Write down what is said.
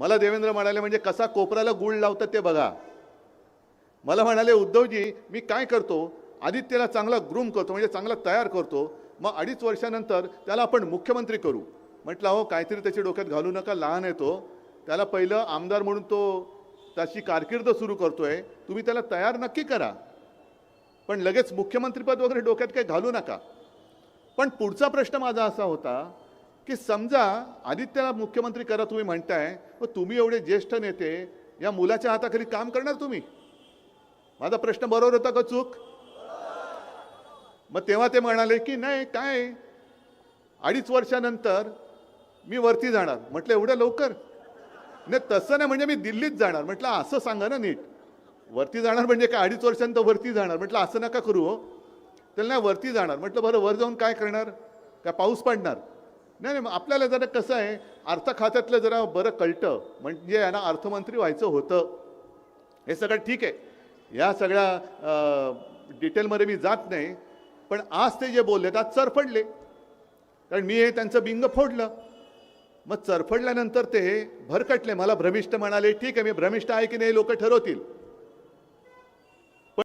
मला देवेंद्र म्हणाले म्हणजे कसा कोपऱ्याला गुळ लावतात ते बघा. मला म्हणाले उद्धवजी मी काय करतो? आदित्यला चांगला ग्रूम करतो म्हणजे चांगला तयार करतो. मग अडीच वर्षानंतर त्याला आपण मुख्यमंत्री करू. म्हटलं अहो काहीतरी त्याच्या डोक्यात घालू नका लहान येतो त्याला पहिलं आमदार म्हणून तो त्याची कारकीर्द सुरू करतोय. तुम्ही त्याला तयार नक्की करा. पण लगेच मुख्यमंत्रीपद वगैरे डोक्यात काही घालू नका. पण पुढचा प्रश्न माझा असा होता की समजा आदित्यला मुख्यमंत्री करा तुम्ही म्हणताय व तुम्ही एवढे ज्येष्ठ नेते या मुलाच्या हाताखाली काम करणार तुम्ही? माझा प्रश्न बरोबर होता का चूक? मग तेव्हा ते म्हणाले की नाही काय? अडीच वर्षानंतर मी वरती जाणार. म्हटलं एवढं लवकर? नाही तसं नाही म्हणजे मी दिल्लीत जाणार. म्हटलं असं सांगा ना नीट. वरती जाणार म्हणजे काय? अडीच वर्षानंतर वरती जाणार. म्हटलं असं नका करू हो. त्याला नाही वरती जाणार. म्हटलं बरं वर जाऊन काय करणार? काय पाऊस पडणार? नाही नाही मग आपल्याला जरा कसं आहे अर्थ खात्यातलं जरा बरं कळतं. म्हणजे यांना अर्थमंत्री व्हायचं होतं. हे सगळं ठीक आहे. या सगळ्या डिटेलमध्ये मी जात नाही पण आज ते जे बोलले आज चरफडले. कारण मी हे त्यांचं बिंग फोडलं. मग चरफडल्यानंतर ते भरकटले. मला भ्रमिष्ट म्हणाले ठीक आहे मी भ्रमिष्ट आहे की नाही लोक ठरवतील.